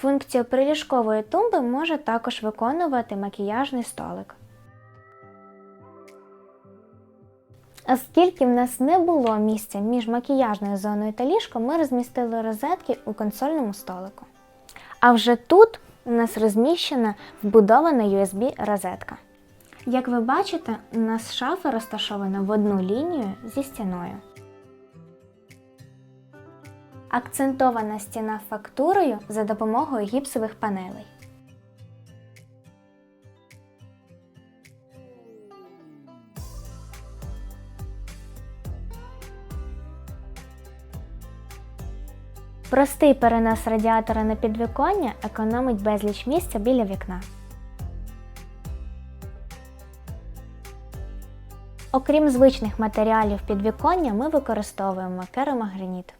Функцію приліжкової тумби може також виконувати макіяжний столик. Оскільки в нас не було місця між макіяжною зоною та ліжком, ми розмістили розетки у консольному столику. А вже тут у нас розміщена вбудована USB-розетка. Як ви бачите, у нас шафа розташована в одну лінію зі стіною. Акцентована стіна фактурою за допомогою гіпсових панелей. Простий перенос радіатора на підвіконня економить безліч місця біля вікна. Окрім звичних матеріалів підвіконня, ми використовуємо керамограніт.